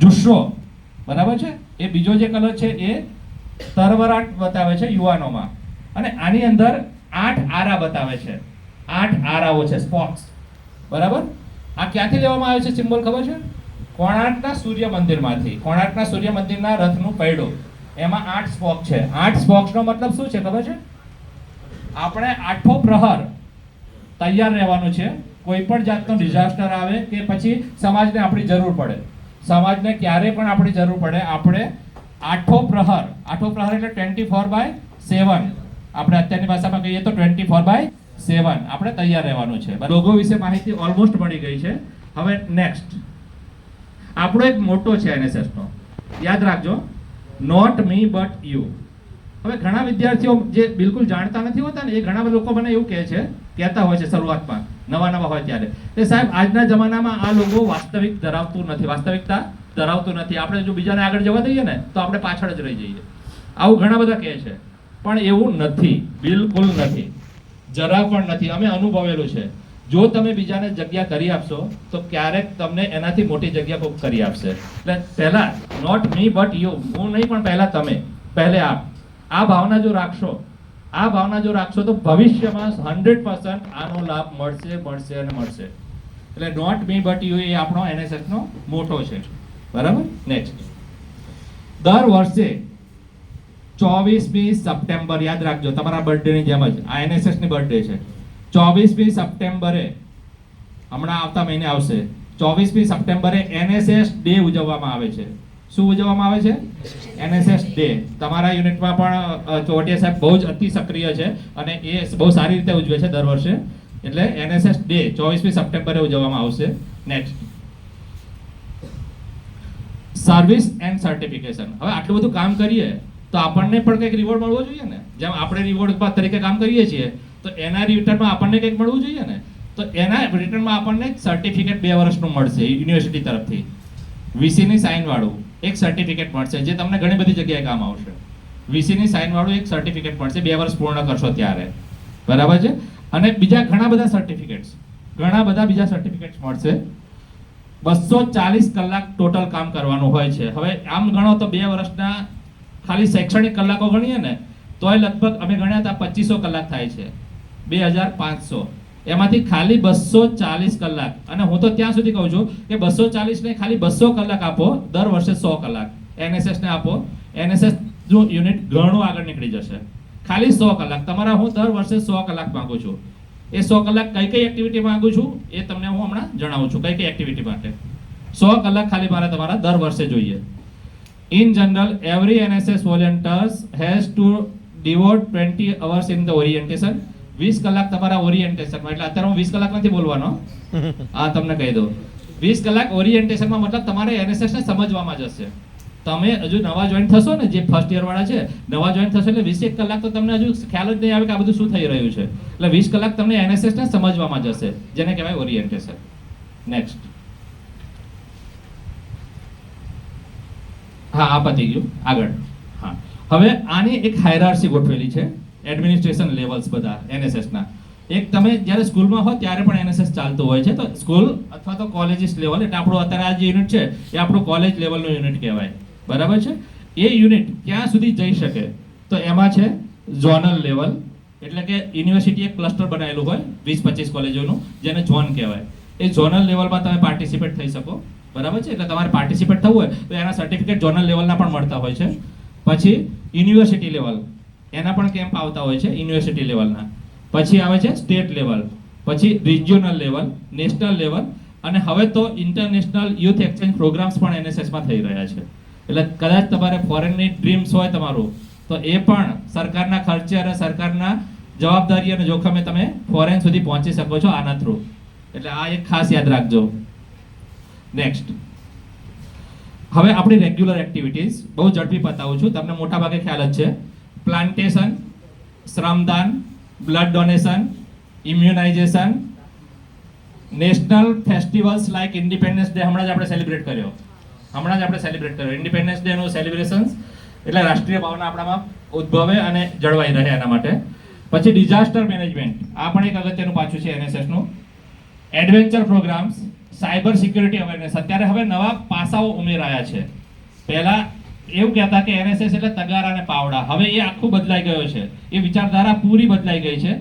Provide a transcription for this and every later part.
જુસ્સો. બરાબર છે? એ બીજો જે કલર છે એ તરવરાટ બતાવે છે યુવાનોમાં. અને આની અંદર આઠ આરા બતાવે છે. આઠ આરાઓ છે, સ્પોટ્સ. બરાબર? આ ક્યાંથી લેવામાં આવે છે સિમ્બોલ ખબર છે? કોણાર્કના સૂર્ય મંદિરમાંથી. કોણાર્કના સૂર્ય મંદિરના રથનું પૈડું. એમાં આઠ સ્પોક છે. આઠ સ્પોક્સનો મતલબ શું છે ખબર છે? આપણે આઠો પ્રહર તૈયાર રહેવાનું છે. કોઈ પણ જાતનો ડિઝાસ્ટર આવે કે પછી સમાજને આપણી જરૂર પડે. સમાજને ક્યારે પણ આપણી જરૂર પડે, આપણે આઠો પ્રહર આઠો પ્રહર એટલે ટ્વેન્ટી ફોર બાય સેવન આપણે અત્યારની ભાષામાં કહીએ તો ટ્વેન્ટી ફોર બાય સેવન આપણે તૈયાર રહેવાનું છે. રોગો વિશે માહિતી ઓલમોસ્ટ મળી ગઈ છે. હવે નેક્સ્ટ આપણો એક મોટો છે એનએસએસનો યાદ રાખજો. નોટ મી બટ યુ હવે ઘણા વિદ્યાર્થીઓ જે બિલકુલ જાણતા નથી હોતા ને, એ ઘણા લોકો મને એવું કહે છે, કહેતા હોય છે શરૂઆતમાં. નવા નવા હોય ત્યારે. તે સાહેબ, આજના જમાનામાં આ લોકો વાસ્તવિક ધરાવતું નથી. વાસ્તવિકતા ધરાવતું નથી. આપણે જો બીજાને આગળ જવા દઈએ ને, તો આપણે પાછળ જ રહી જઈએ. આવું ઘણા બધા કહે છે. પણ એવું નથી. બિલકુલ નથી. જરા પણ નથી. અમે અનુભવેલું છે. જો તમે બીજાને જગ્યા કરી આપશો, તો ક્યારેક તમને એનાથી મોટી જગ્યા કોક કરી આપશે. એટલે પહેલા નોટ મી બટ યુ હું નહીં, પણ પહેલા તમે. પહેલે આપ. આ ભાવના જો રાખશો આ ભાવના જો રાખશો તો ભવિષ્યમાં હંડ્રેડ પર્સન્ટ આનો લાભ મળશે મળશે અને મળશે. એટલે નોટ મી બટ યુ એ આપણો એનએસએસનો મોટો છે. બરાબર? નેક્સ્ટ દર વર્ષે ચોવીસમી સપ્ટેમ્બર, યાદ રાખજો, તમારા બર્થડેની જેમ જ, આ એનએસએસની બર્થડે છે. ચોવીસમી સપ્ટેમ્બરે, હમણાં આવતા મહિને આવશે, ચોવીસમી સપ્ટેમ્બરે એનએસએસ ડે ઉજવવામાં આવે છે. શું ઉજવવામાં આવે છે? એનએસએસ ડે તમારા યુનિટમાં પણ ચોટીયા સાહેબ બહુ જ અતિ સક્રિય છે અને એ બહુ સારી રીતે ઉજવે છે દર વર્ષે. એટલે એનએસએસ ડે ચોવીસમી સપ્ટેમ્બરે ઉજવવામાં આવશે. નેક્સ્ટ સર્વિસ એન્ડ સર્ટિફિકેશન હવે આટલું બધું કામ કરીએ, તો આપણને પણ કંઈક રિવોર્ડ મળવો જોઈએ ને? જેમ આપણે રિવોર્ડ તરીકે કામ કરીએ છીએ, તો એના રિટર્નમાં આપણને કંઈક મળવું જોઈએ ને? તો એના રિટર્નમાં આપણને સર્ટિફિકેટ બે વર્ષનું મળશે યુનિવર્સિટી તરફથી. વીસીની સાઇન વાળું. એક સર્ટિફિકેટ મળશે, જે તમને ઘણી બધી જગ્યાએ કામ આવશે. વીસીની સાઇનવાળું એક સર્ટિફિકેટ મળશે, બે વર્ષ પૂર્ણ કરશો ત્યારે. બરાબર છે? અને બીજા ઘણા બધા સર્ટિફિકેટ્સ ઘણા બધા બીજા સર્ટિફિકેટ્સ મળશે. બસો ચાલીસ કલાક ટોટલ કામ કરવાનું હોય છે. હવે આમ ગણો તો બે વર્ષના ખાલી શૈક્ષણિક કલાકો ગણીએ ને, તોય લગભગ અમે ગણ્યા હતા પચીસો કલાક થાય છે. બે હજાર પાંચસો. એમાંથી ખાલી બસો ચાલીસ કલાક. અને હું તો ત્યાં સુધી કહું છું કે બસો ચાલીસ ને ખાલી બસો કલાક આપો દર વર્ષે સો કલાક. એનએસએસ ને આપો. એનએસએસ યુનિટ ઘણું આગળ નીકળી જશે. ખાલી સો કલાક. તમારા હું દર વર્ષે સો કલાક માંગુ છું. એ સો કલાક કઈ કઈ એક્ટિવિટી માંગુ છું? એ તમને હું હમણાં જણાવું છું કઈ કઈ એક્ટિવિટી માટે. સો કલાક ખાલી મારે તમારા દર વર્ષે જોઈએ. In general, every NSS volunteers has to devote 20 hours in the orientation. 20 કલાક તમારા ઓરિએન્ટેશનમાં એટલે અત્યારે હું વીસ કલાક નથી બોલવાનો. આ તમને કહી દઉં. વીસ કલાક ઓરિએન્ટેશનમાં મતલબ તમારે એનએસએસને સમજવામાં જશે તમે હજુ નવા જોઈન થશો ને જે ફર્સ્ટ યર વાળા છે નવા જોઈન થશો એટલે 21 કલાક તો તમને હજુ ખ્યાલ જ નહીં આવે કે આ બધું શું થઈ રહ્યું છે. એટલે વીસ કલાક તમને એનએસએસને સમજવામાં જશે જેને કહેવાય ઓરિએન્ટેશન નેક્સ્ટ હા આ પતી ગયું. આગળ. હા. હવે આની એક હાયરાર્સી ગોઠવેલી છે. એડમિનિસ્ટ્રેશન લેવલ્સ બધા એનએસએસના એક તમે જ્યારે સ્કૂલમાં હો ત્યારે પણ એનએસએસ ચાલતું હોય છે. તો સ્કૂલ અથવા તો કોલેજીસ લેવલ, એટલે આપણું અત્યારે આ જે યુનિટ છે, એ આપણું કોલેજ લેવલનું યુનિટ કહેવાય. બરાબર છે? એ યુનિટ ક્યાં સુધી જઈ શકે? તો એમાં છે ઝોનલ લેવલ, એટલે કે યુનિવર્સિટી એક ક્લસ્ટર બનાવેલું હોય, વીસ પચીસ કોલેજોનું, જેને ઝોન કહેવાય. એ ઝોનલ લેવલમાં તમે પાર્ટિસિપેટ થઈ શકો. બરાબર છે? એટલે તમારે પાર્ટિસિપેટ થવું હોય, તો એના સર્ટિફિકેટ ઝોનલ લેવલના પણ મળતા હોય છે. પછી યુનિવર્સિટી લેવલ. એના પણ કેમ્પ આવતા હોય છે યુનિવર્સિટી લેવલના પછી આવે છે સ્ટેટ લેવલ પછી રિજિયોનલ લેવલ નેશનલ લેવલ અને હવે તો ઇન્ટરનેશનલ યુથ એક્સચેન્જ પ્રોગ્રામ્સ પણ એનએસએસમાં થઈ રહ્યા છે. એટલે કદાચ તમારે ફોરેનની ડ્રીમ્સ હોય તમારું, તો એ પણ સરકારના ખર્ચે અને સરકારના જવાબદારી અને જોખમે તમે ફોરેન સુધી પહોંચી શકો છો આના થ્રુ એટલે આ એક ખાસ યાદ રાખજો. નેક્સ્ટ હવે આપણી રેગ્યુલર એક્ટિવિટીઝ બહુ ઝડપી બતાવું છું. તમને મોટા ભાગે ખ્યાલ જ છે. પ્લાન્ટેશન શ્રમદાન blood donation immunization national festivals like independence day હમણાં જ આપણે સેલિબ્રેટ કર્યો. હમણાં જ આપણે સેલિબ્રેટ કર્યો. ઇન્ડિપેન્ડન્સ ડેનું સેલિબ્રેશન એટલે રાષ્ટ્રીય ભાવના આપણામાં ઉદ્ભવે અને જળવાઈ રહે એના માટે. પછી ડિઝાસ્ટર મેનેજમેન્ટ આ પણ એક અગત્યનું પાછું છે એનએસએસનું adventure programs cyber security awareness અત્યારે હવે નવા પાસાઓ ઉમેરાયા છે. પહેલા એવું કહેતા કે એનએસએસ એટલે તગારા અને પાવડા. હવે એ આખું બદલાઈ ગયો છે. એ વિચારધારા પૂરી બદલાઈ ગઈ છે.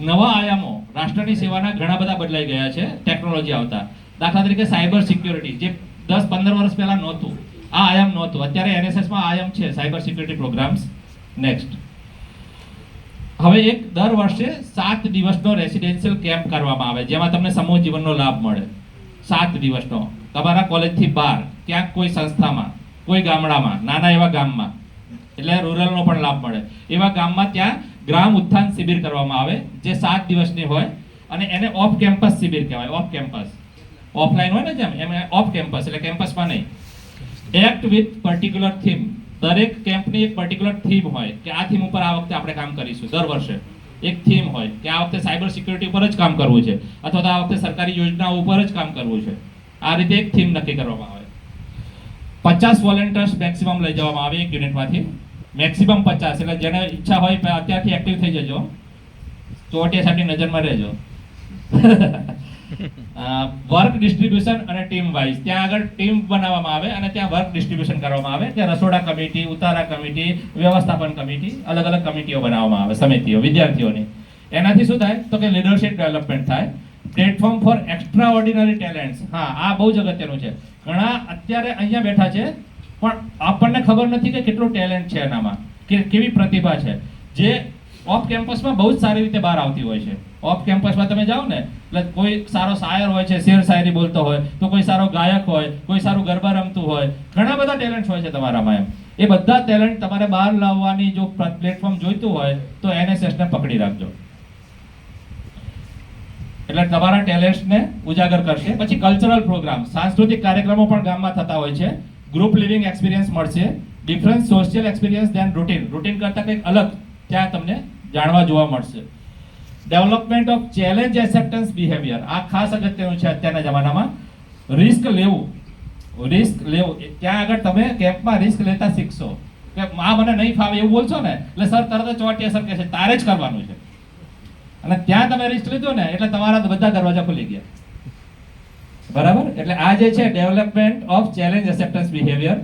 નવા આયામો રાષ્ટ્રની સેવાના ઘણા બધા બદલાઈ ગયા છે. ટેકનોલોજી આવતા. દાખલા તરીકે સાયબર સિક્યોરિટી જે દસ પંદર વર્ષ પહેલાં નહોતું. આ આયામ નહોતું. અત્યારે એનએસએસમાં આયામ છે સાયબર સિક્યુરિટી પ્રોગ્રામ્સ નેક્સ્ટ હવે એક દર વર્ષે સાત દિવસનો રેસિડેન્શિયલ કેમ્પ કરવામાં આવે, જેમાં તમને સમૂહ જીવનનો લાભ મળે. સાત દિવસનો. તમારા કોલેજથી બહાર ક્યાંક કોઈ સંસ્થામાં. કોઈ ગામડામાં, નાના એવા ગામમાં. એટલે રૂરલનો પણ લાભ મળે. એવા ગામમાં ત્યાં ગ્રામ ઉત્થાન શિબિર કરવામાં આવે, જે સાત દિવસની હોય, અને એને ઓફ કેમ્પસ શિબિર કહેવાય ઓફ કેમ્પસ ઓફલાઈન હોય ને જેમ, એમ ઓફ કેમ્પસ એટલે કેમ્પસમાં નહીં. એક્ટ વિથ પર્ટિક્યુલર થીમ દરેક કેમ્પની એક પર્ટિક્યુલર થીમ હોય, કે આ થીમ ઉપર આ વખતે આપણે કામ કરીશું, દર વર્ષે. એક થીમ હોય, કે આ વખતે સાયબર સિક્યુરિટી ઉપર જ કામ કરવું છે, અથવા તો આ વખતે સરકારી યોજનાઓ ઉપર જ કામ કરવું છે. આ રીતે એક થીમ નક્કી કરવામાં આવે પચાસ વોલેન્ટિયર્સ મેક્સિમમ લઈ જવામાં આવે એક યુનિટમાંથી. મેક્સિમમ પચાસ, એટલે જેને ઈચ્છા હોય અત્યારથી એક્ટિવ થઈ જજો. ચોટીયા સાહેબની નજરમાં રહેજો. વર્ક ડિસ્ટ્રીબ્યુશન અને ટીમ વાઇઝ ત્યાં આગળ ટીમ બનાવવામાં આવે અને ત્યાં વર્ક ડિસ્ટ્રીબ્યુશન કરવામાં આવે. ત્યાં રસોડા કમિટી ઉતારા કમિટી વ્યવસ્થાપન કમિટી અલગ અલગ કમિટીઓ બનાવવામાં આવે, સમિતિઓ, વિદ્યાર્થીઓની. એનાથી શું થાય? તો કે લીડરશિપ ડેવલપમેન્ટ થાય. Platform for extraordinary talents. હા, આ બહુ જ અગત્યનું છે. ઘણા અત્યારે અહીંયા બેઠા છે, પણ આપણને ખબર નથી કે કેટલું ટેલેન્ટ છે એનામાં, કે કેવી પ્રતિભા છે. જે ઓફ કેમ્પસમાં બહુ જ સારી રીતે બહાર આવતી હોય છે. ઓફ કેમ્પસમાં તમે જાઓ ને, એટલે કોઈ સારો શાયર હોય છે, શેર શાયરી બોલતો હોય, તો કોઈ સારો ગાયક હોય, કોઈ સારું ગરબા રમતું હોય, ઘણા બધા ટેલેન્ટ હોય છે તમારામાં એમ. એ બધા ટેલેન્ટ તમારે બહાર લાવવાની જો પ્લેટફોર્મ જોઈતું હોય, તો એનએસએસને પકડી રાખજો. એટલે તમારા ટેલેન્ટ્સને ઉજાગર કરશે. પછી કલ્ચરલ પ્રોગ્રામ સાંસ્કૃતિક કાર્યક્રમો પણ ગામમાં થતા હોય છે. ગ્રુપ લિવિંગ એક્સપિરિયન્સ મળશે. Difference social experience than routine routine કરતાં કંઈક અલગ ત્યાં તમને જાણવા જોવા મળશે. Development of challenge acceptance behaviour આ ખાસ અગત્યનું છે અત્યારના જમાનામાં. રિસ્ક લેવું. રિસ્ક લેવું. ત્યાં આગળ તમે કેમ્પમાં રિસ્ક લેતા શીખશો. કે આ મને નહીં ફાવે એવું બોલશો ને, એટલે સર તરત જ ચોટીએ સર કહે છે, તારે જ કરવાનું છે. અને ત્યાં તમે રિસ્ક લીધું ને, એટલે તમારા બધા દરવાજા ખુલી ગયા. બરાબર? એટલે આ જે છે development of challenge acceptance behaviour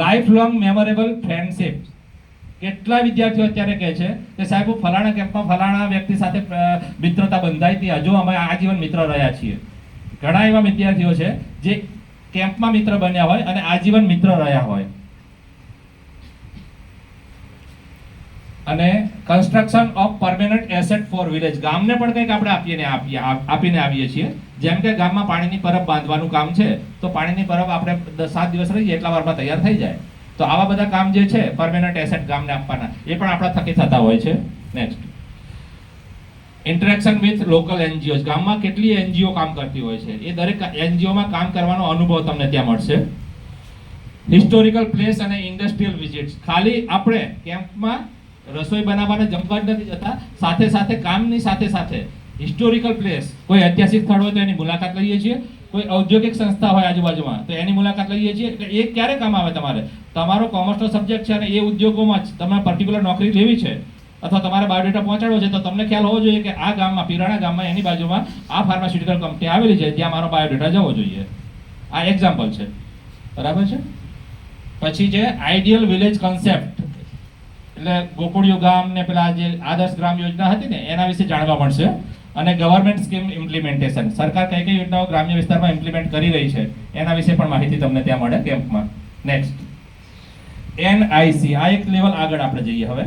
lifelong memorable friendship કેટલા વિદ્યાર્થીઓ અત્યારે કહે છે કે, સાહેબ ફલાણા કેમ્પમાં ફલાણા વ્યક્તિ સાથે મિત્રતા બંધાઈ હતી. હજુ અમે આજીવન મિત્ર રહ્યા છીએ. ઘણા એવા વિદ્યાર્થીઓ છે જે કેમ્પમાં મિત્ર બન્યા હોય અને આજીવન મિત્ર રહ્યા હોય. અને construction of permanent asset for village ગામને પણ કંઈક આપણે આપીને આપીએ આપીને આવીએ છીએ. જેમ કે ગામમાં પાણીની પરબ બાંધવાનું કામ છે, તો પાણીની પરબ આપણે સાત દિવસ રહીએ, એટલા વારમાં તૈયાર થઈ જાય. તો આવા બધા કામ જે છે પરમેનન્ટ એસેટ ગામને આપવાના, એ પણ આપણા થકી થતા હોય છે. Next interaction with local NGO ગામમાં કેટલી એનજીઓ કામ કરતી હોય છે? એ દરેક એનજીઓમાં કામ કરવાનો અનુભવ તમને ત્યાં મળશે. હિસ્ટોરિકલ પ્લેસ અને ઇન્ડસ્ટ્રીયલ વિઝિટ્સ ખાલી આપણે કેમ્પમાં રસોઈ બનાવવાને જમવા જ નથી જતા. સાથે સાથે કામની સાથે સાથે હિસ્ટોરિકલ પ્લેસ કોઈ ઐતિહાસિક સ્થળ હોય તો એની મુલાકાત લઈએ છીએ. કોઈ ઔદ્યોગિક સંસ્થા હોય આજુબાજુમાં તો એની મુલાકાત લઈએ છીએ. એટલે એ ક્યારે કામ આવે તમારે? તમારો કોમર્સનો સબ્જેક્ટ છે અને એ ઉદ્યોગોમાં જ તમારે પર્ટિક્યુલર નોકરી લેવી છે અથવા તમારે બાયોડેટા પહોંચાડવો છે, તો તમને ખ્યાલ હોવો જોઈએ કે આ ગામમાં, પીરાણા ગામમાં, એની બાજુમાં આ ફાર્માસ્યુટિકલ કંપની આવેલી છે ત્યાં મારો બાયોડેટા જવો જોઈએ. આ એક્ઝામ્પલ છે. બરાબર છે? પછી છે આઈડિયલ વિલેજ કોન્સેપ્ટ એટલે ગોકુળિયું ગામ ને પેલા જે આદર્શ ગ્રામ યોજના હતી ને, એના વિશે જાણવા મળશે. અને ગવર્મેન્ટ સ્કીમ ઇમ્પ્લિમેન્ટેશન સરકાર કઈ કઈ યોજનાઓ ગ્રામ્ય વિસ્તારમાં ઇમ્પ્લિમેન્ટ કરી રહી છે, એના વિશે પણ માહિતી તમને ત્યાં મળે કેમ્પમાં. નેક્સ્ટ એનઆઈસી આ એક લેવલ આગળ આપણે જઈએ હવે.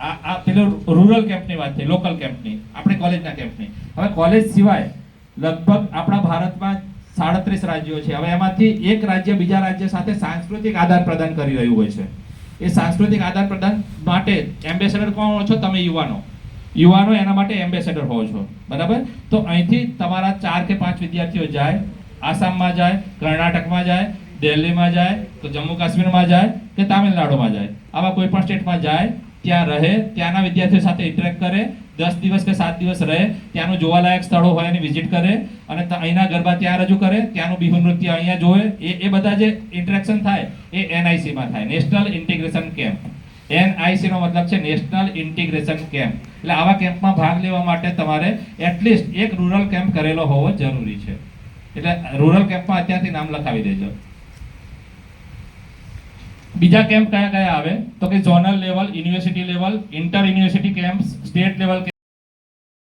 આ આ પેલો રૂરલ કેમ્પની વાત થઈ લોકલ કેમ્પની આપણે કોલેજના કેમ્પની હવે કોલેજ સિવાય લગભગ આપણા ભારતમાં સાડત્રીસ રાજ્યો છે. હવે એમાંથી એક રાજ્ય બીજા રાજ્ય સાથે સાંસ્કૃતિક આદાન પ્રદાન કરી રહ્યું હોય છે. એ સાંસ્કૃતિક આદાન પ્રદાન માટે એમ્બેસેડર કોણ છો? તમે યુવાનો. યુવાનો એના માટે એમ્બેસેડર હોવ છો. બરાબર? તો અહીંથી તમારા ચાર કે પાંચ વિદ્યાર્થીઓ જાય, આસામમાં જાય, કર્ણાટકમાં જાય, દિલ્હીમાં જાય, તો જમ્મુ કાશ્મીરમાં જાય કે તામિલનાડુમાં જાય. આવા કોઈ પણ સ્ટેટમાં જાય, ત્યાં રહે, ત્યાંના વિદ્યાર્થીઓ સાથે ઇન્ટરેક્ટ કરે દસ દિવસ કે સાત દિવસ રહે, ત્યાંનું જોવાલાયક સ્થળો હોય એની વિઝિટ કરે અને અહીંના ગરબા ત્યાં રજૂ કરે, ત્યાંનું બિહુ નૃત્ય અહીંયા જોવે. એ એ બધા જે ઇન્ટરેક્શન થાય, એ એનઆઈસીમાં થાય. નેશનલ ઇન્ટિગ્રેશન કેમ્પ એનઆઈસીનો મતલબ છે નેશનલ ઇન્ટિગ્રેશન કેમ્પ એટલે આવા કેમ્પમાં ભાગ લેવા માટે તમારે એટલીસ્ટ એક રૂરલ કેમ્પ કરેલો હોવો જરૂરી છે. એટલે રૂરલ કેમ્પમાં અત્યારથી નામ લખાવી દેજો. બીજા કેમ્પ કયા કયા આવે? તો કે zonal level university level inter university camp state level